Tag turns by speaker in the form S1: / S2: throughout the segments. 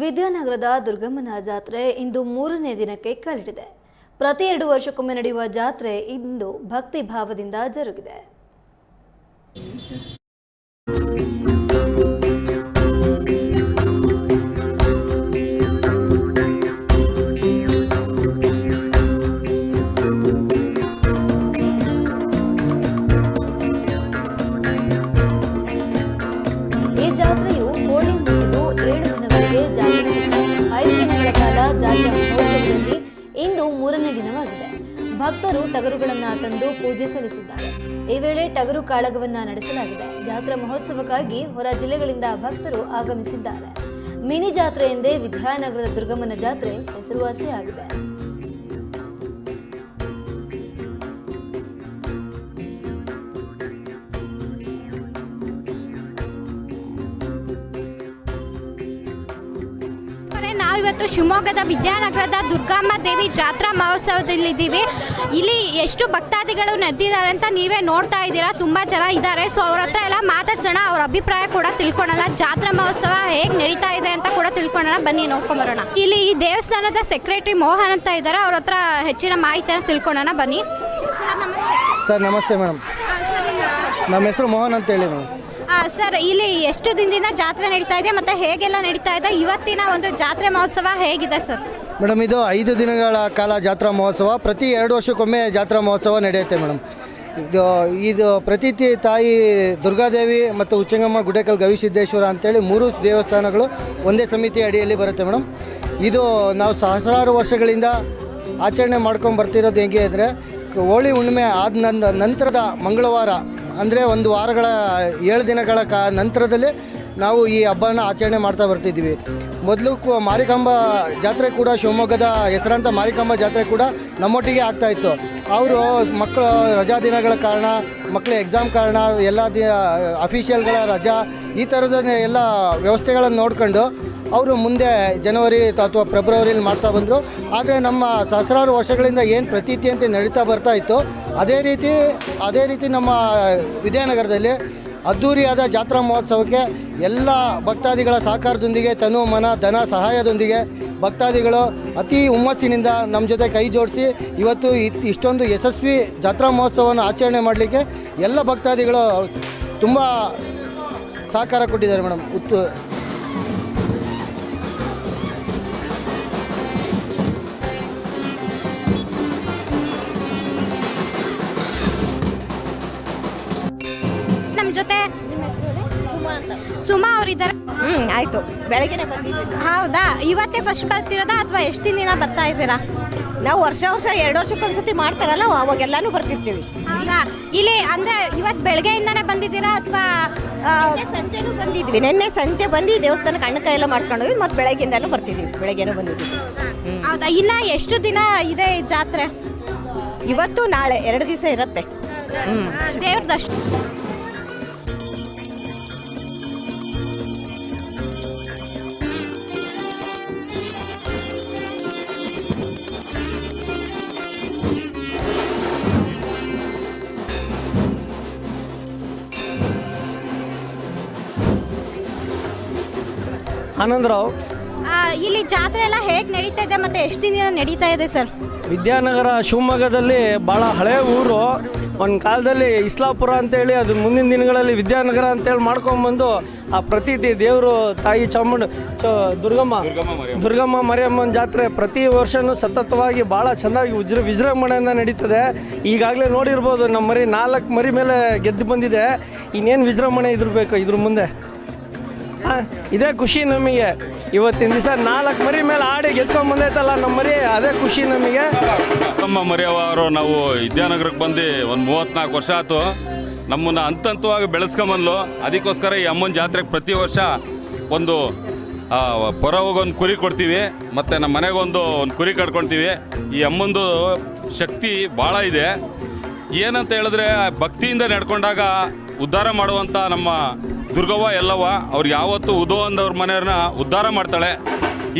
S1: ವಿದ್ಯಾನಗರದ ದುರ್ಗಮ್ಮನ ಜಾತ್ರೆ ಇಂದು ಮೂರನೇ ದಿನಕ್ಕೆ ಕಾಲಿಟ್ಟಿದೆ ಪ್ರತಿ ಎರಡು ವರ್ಷಕ್ಕೊಮ್ಮೆ ನಡೆಯುವ ಜಾತ್ರೆ ಇಂದು ಭಕ್ತಿ ಭಾವದಿಂದ ಜರುಗಿದೆ. ಇಂದು ಮೂರನೇ ದಿನವಾಗಿದೆ. ಭಕ್ತರು ಟಗರುಗಳನ್ನ ತಂದು ಪೂಜೆ ಸಲ್ಲಿಸಿದ್ದಾರೆ. ಈ ವೇಳೆ ಟಗರು ಕಾಳಗವನ್ನ ನಡೆಸಲಾಗಿದೆ. ಜಾತ್ರಾ ಮಹೋತ್ಸವಕ್ಕಾಗಿ ಹೊರ ಜಿಲ್ಲೆಗಳಿಂದ ಭಕ್ತರು ಆಗಮಿಸಿದ್ದಾರೆ. ಮಿನಿ ಜಾತ್ರೆ ಎಂದೇ ವಿದ್ಯಾನಗರದ ದುರ್ಗಮ್ಮನ ಜಾತ್ರೆ ಹೆಸರುವಾಸಿಯಾಗಿದೆ.
S2: ನಾವಿವತ್ತು ಶಿವಮೊಗ್ಗದ ವಿದ್ಯಾನಗರದ ದುರ್ಗಮ್ಮ ದೇವಿ ಜಾತ್ರಾ ಮಹೋತ್ಸವದಲ್ಲಿದ್ದೀವಿ. ಇಲ್ಲಿ ಎಷ್ಟು ಭಕ್ತಾದಿಗಳು ನೆದ್ದಿದ್ದಾರೆ ಅಂತ ನೀವೇ ನೋಡ್ತಾ ಇದ್ದೀರಾ? ತುಂಬ ಜನ ಇದ್ದಾರೆ. ಸೊ ಅವ್ರ ಹತ್ರ ಎಲ್ಲ ಮಾತಾಡ್ಸೋಣ. ಅವ್ರ ಅಭಿಪ್ರಾಯ ಕೂಡ ತಿಳ್ಕೊಳಲ್ಲ ಜಾತ್ರಾ ಮಹೋತ್ಸವ ಹೇಗೆ ನಡೀತಾ ಇದೆ ಅಂತ ಕೂಡ ತಿಳ್ಕೊಳ್ಳೋಣ. ಬನ್ನಿ ನೋಡ್ಕೊಂಬರೋಣ ಇಲ್ಲಿ ಈ ದೇವಸ್ಥಾನದ ಸೆಕ್ರೆಟರಿ ಮೋಹನ್ ಅಂತ ಇದ್ದಾರೆ. ಅವ್ರ ಹತ್ರ ಹೆಚ್ಚಿನ ಮಾಹಿತಿಯನ್ನು ತಿಳ್ಕೊಳ್ಳೋಣ. ಬನ್ನಿ. ಸರ್ ನಮಸ್ತೆ.
S3: ಸರ್ ನಮಸ್ತೆ ಮೇಡಮ್ ನಮ್ಮ ಹೆಸರು ಮೋಹನ್ ಅಂತ ಹೇಳಿ ಮೇಡಮ್
S2: ಸರ್, ಇಲ್ಲಿ ಎಷ್ಟು ದಿನದಿಂದ ಜಾತ್ರೆ ನಡೀತಾ ಇದೆ ಮತ್ತು ಹೇಗೆಲ್ಲ ನಡೀತಾ ಇದೆ? ಇವತ್ತಿನ ಒಂದು ಜಾತ್ರೆ ಮಹೋತ್ಸವ ಹೇಗಿದೆ ಸರ್?
S3: ಮೇಡಮ್, ಇದು ಐದು ದಿನಗಳ ಕಾಲ ಜಾತ್ರಾ ಮಹೋತ್ಸವ. ಪ್ರತಿ ಎರಡು ವರ್ಷಕ್ಕೊಮ್ಮೆ ಜಾತ್ರಾ ಮಹೋತ್ಸವ ನಡೆಯುತ್ತೆ ಮೇಡಮ್. ಇದು ಇದು ಪ್ರತಿ ತಾಯಿ ದುರ್ಗಾದೇವಿ ಮತ್ತು ಉಚ್ಚಂಗಮ್ಮ ಗುಡೇಕಲ್ ಗವಿಸಿದ್ದೇಶ್ವರ ಅಂತೇಳಿ ಮೂರು ದೇವಸ್ಥಾನಗಳು ಒಂದೇ ಸಮಿತಿ ಅಡಿಯಲ್ಲಿ ಬರುತ್ತೆ ಮೇಡಮ್. ಇದು ನಾವು ಸಹಸ್ರಾರು ವರ್ಷಗಳಿಂದ ಆಚರಣೆ ಮಾಡ್ಕೊಂಡು ಬರ್ತಿರೋದು ಹೆಂಗೆ ಅಂದರೆ, ಹೋಳಿ ಹುಣ್ಣಿಮೆ ಆದ ನಂತರದ ಮಂಗಳವಾರ ಅಂದರೆ ಒಂದು ವಾರಗಳ, ಏಳು ದಿನಗಳ ಕಾ, ನಂತರದಲ್ಲಿ ನಾವು ಈ ಹಬ್ಬನ ಆಚರಣೆ ಮಾಡ್ತಾ ಬರ್ತಿದ್ದೀವಿ. ಮೊದಲು ಕು, ಮಾರಿಕಾಂಬ ಜಾತ್ರೆ ಕೂಡ ಶಿವಮೊಗ್ಗದ ಹೆಸರಾಂತ ಮಾರಿಕಾಂಬ ಜಾತ್ರೆ ಕೂಡ ನಮ್ಮೊಟ್ಟಿಗೆ ಆಗ್ತಾ ಇತ್ತು. ಅವರು ಮಕ್ಕಳು ರಜಾ ದಿನಗಳ ಕಾರಣ ಮಕ್ಕಳ ಎಕ್ಸಾಮ್ ಕಾರಣ, ಎಲ್ಲ ದಿ ಅಫಿಷಿಯಲ್ಗಳ ರಜಾ, ಈ ಥರದ ಎಲ್ಲ ವ್ಯವಸ್ಥೆಗಳನ್ನು ನೋಡ್ಕೊಂಡು ಅವರು ಮುಂದೆ ಜನವರಿ ಅಥವಾ ಫೆಬ್ರವರಿಲಿ ಮಾಡ್ತಾ ಬಂದರು. ಆದರೆ ನಮ್ಮ ಸಹಸ್ರಾರು ವರ್ಷಗಳಿಂದ ಏನು ಪ್ರತೀತಿ ಅಂತ ನಡೀತಾ ಬರ್ತಾ ಇತ್ತು, ಅದೇ ರೀತಿ ಅದೇ ರೀತಿ ನಮ್ಮ ವಿದ್ಯಾನಗರದಲ್ಲಿ ಅದ್ಧೂರಿಯಾದ ಜಾತ್ರಾ ಮಹೋತ್ಸವಕ್ಕೆ ಎಲ್ಲ ಭಕ್ತಾದಿಗಳ ಸಹಕಾರದೊಂದಿಗೆ, ತನು, ಮನ, ಧನ ಸಹಾಯದೊಂದಿಗೆ ಭಕ್ತಾದಿಗಳು ಅತಿ ಹುಮ್ಮಸ್ಸಿನಿಂದ ನಮ್ಮ ಜೊತೆ ಕೈ ಜೋಡಿಸಿ ಇವತ್ತು ಇಷ್ಟೊಂದು ಯಶಸ್ವಿ ಜಾತ್ರಾ ಮಹೋತ್ಸವವನ್ನು ಆಚರಣೆ ಮಾಡಲಿಕ್ಕೆ ಎಲ್ಲ ಭಕ್ತಾದಿಗಳು ತುಂಬ ಸಹಕಾರ ಕೊಟ್ಟಿದ್ದಾರೆ ಮೇಡಮ್. ಉತ್ತು
S2: ಸುಮಾ ಅವರಿದ್ದಾರೆ?
S4: ಹ್ಮ್ ಆಯ್ತು. ಬೆಳಗ್ಗೆನೆ ಬಂದಿದ್ವಿ.
S2: ಹೌದಾ? ಇವತ್ತೇ ಫಸ್ಟ್ ಬರ್ತಿರೋದಾ ಅಥವಾ ಎಷ್ಟು ದಿನ ಬರ್ತಾ ಇದ್ದೀರಾ?
S4: ನಾವು ವರ್ಷ ವರ್ಷ ಎರಡು ವರ್ಷಕ್ಕೊಂದ್ಸತಿ ಮಾಡ್ತಾರಲ್ಲ ಅವಾಗೆಲ್ಲಾನು ಬರ್ತಿರ್ತೀವಿ.
S2: ಹೌದಾ? ಇಲ್ಲಿ ಅಂದ್ರೆ ಇವತ್ತು ಬೆಳಗ್ಗೆಯಿಂದಾನೇ ಬಂದಿದ್ದೀರಾ ಅಥವಾ
S4: ಸಂಜೆನೂ ಬಂದಿದ್ವಿ. ನಿನ್ನೆ ಸಂಜೆ ಬಂದು ದೇವಸ್ಥಾನಕ್ಕೆ ಕೈ ಎಲ್ಲ ಮಾಡಿಸ್ಕೊಂಡು ಹೋಗಿ ಮತ್ತೆ ಬೆಳಗ್ಗೆಯಿಂದಾನು ಬರ್ತಿದ್ವಿ. ಬೆಳಗ್ಗೆನೂ ಬಂದಿದ್ವಿ.
S2: ಹೌದಾ? ಇನ್ನ ಎಷ್ಟು ದಿನ ಇದೆ ಈ ಜಾತ್ರೆ?
S4: ಇವತ್ತು ನಾಳೆ ಎರಡು ದಿವಸ ಇರುತ್ತೆ.
S2: ದೇವ್ರ
S5: ಆನಂದರಾವ್.
S2: ಇಲ್ಲಿ ಜಾತ್ರೆ ಎಲ್ಲ ಹೇಗೆ ನಡೀತಾ ಇದೆ ಮತ್ತೆ ಎಷ್ಟು ದಿನ ನಡೀತಾ ಇದೆ ಸರ್?
S5: ವಿದ್ಯಾನಗರ ಶಿವಮೊಗ್ಗದಲ್ಲಿ ಭಾಳ ಹಳೆ ಊರು. ಒಂದು ಕಾಲದಲ್ಲಿ ಇಸ್ಲಾಪುರ ಅಂತೇಳಿ ಅದು ಮುಂದಿನ ದಿನಗಳಲ್ಲಿ ವಿದ್ಯಾನಗರ ಅಂತೇಳಿ ಮಾಡ್ಕೊಂಬಂದು ಆ ಪ್ರತೀತಿ ದೇವರು ತಾಯಿ ಚಾಮುಂಡ ಚ ದುರ್ಗಮ್ಮ ದುರ್ಗಮ್ಮ ಮರಿಯಮ್ಮನ. ಜಾತ್ರೆ ಪ್ರತಿ ವರ್ಷವೂ ಸತತವಾಗಿ ಭಾಳ ಚೆನ್ನಾಗಿ ವಿಜೃ ವಿಜೃಂಭಣೆಯಿಂದ ನಡೀತದೆ. ಈಗಾಗಲೇ ನೋಡಿರ್ಬೋದು ನಮ್ಮ ಮರಿ ನಾಲ್ಕು ಮರಿ ಮೇಲೆ ಗೆದ್ದು ಬಂದಿದೆ. ಇನ್ನೇನು ವಿಜೃಂಭಣೆ ಇದಿರಬೇಕು ಇದ್ರ ಮುಂದೆ? ಇದೇ ಖುಷಿ ನಮಗೆ. ಇವತ್ತಿನ ದಿವಸ ನಾಲ್ಕು ಮರಿ ಮೇಲೆ ಆಡಿ ಗೆದ್ಕೊಂಡ್ ಬಂದೈತಲ್ಲ ನಮ್ಮ ಮರಿ, ಅದೇ ಖುಷಿ ನಮಗೆ.
S6: ನಮ್ಮ ಮರಿಯವರು ನಾವು ವಿದ್ಯಾನಗರಕ್ಕೆ ಬಂದು ಒಂದು ಮೂವತ್ನಾಲ್ಕು ವರ್ಷ ಆಯಿತು. ನಮ್ಮನ್ನು ಹಂತ ಹಂತವಾಗಿ ಬೆಳೆಸ್ಕೊಂಬಂದ್ಲು. ಅದಕ್ಕೋಸ್ಕರ ಈ ಅಮ್ಮನ ಜಾತ್ರೆಗೆ ಪ್ರತಿ ವರ್ಷ ಒಂದು ಪೊರ ಹೋಗೊಂದು ಕುರಿ ಕೊಡ್ತೀವಿ. ಮತ್ತು ನಮ್ಮ ಮನೆಗೊಂದು ಒಂದು ಕುರಿ ಕಟ್ಕೊಳ್ತೀವಿ ಈ ಅಮ್ಮಂದು ಶಕ್ತಿ ಭಾಳ ಇದೆ. ಏನಂತ ಹೇಳಿದ್ರೆ ಭಕ್ತಿಯಿಂದ ನಡ್ಕೊಂಡಾಗ ಉದ್ಧಾರ ಮಾಡುವಂಥ ನಮ್ಮ ದುರ್ಗವ್ವ ಎಲ್ಲವ್ವ ಅವ್ರು ಯಾವತ್ತೂ ಉದೋ ಅಂದವ್ರ ಮನೆಯವ್ರನ್ನ ಉದ್ಧಾರ ಮಾಡ್ತಾಳೆ.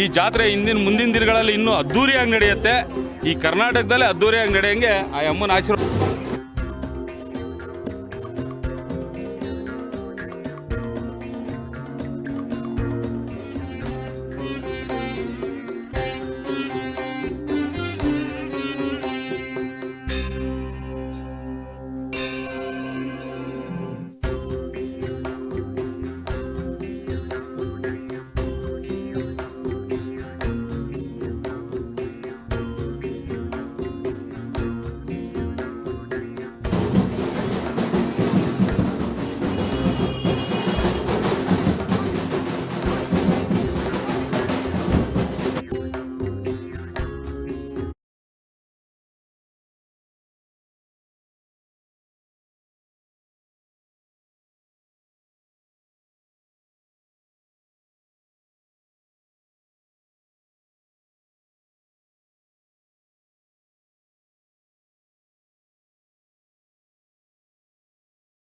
S6: ಈ ಜಾತ್ರೆ ಹಿಂದಿನ ಮುಂದಿನ ದಿನಗಳಲ್ಲಿ ಇನ್ನೂ ಅದ್ಧೂರಿಯಾಗಿ ನಡೆಯುತ್ತೆ. ಈ ಕರ್ನಾಟಕದಲ್ಲೇ ಅದ್ಧೂರಿಯಾಗಿ ನಡೆಯಂಗೆ ಆ ಅಮ್ಮನ ಆಶೀರ್ವಾದ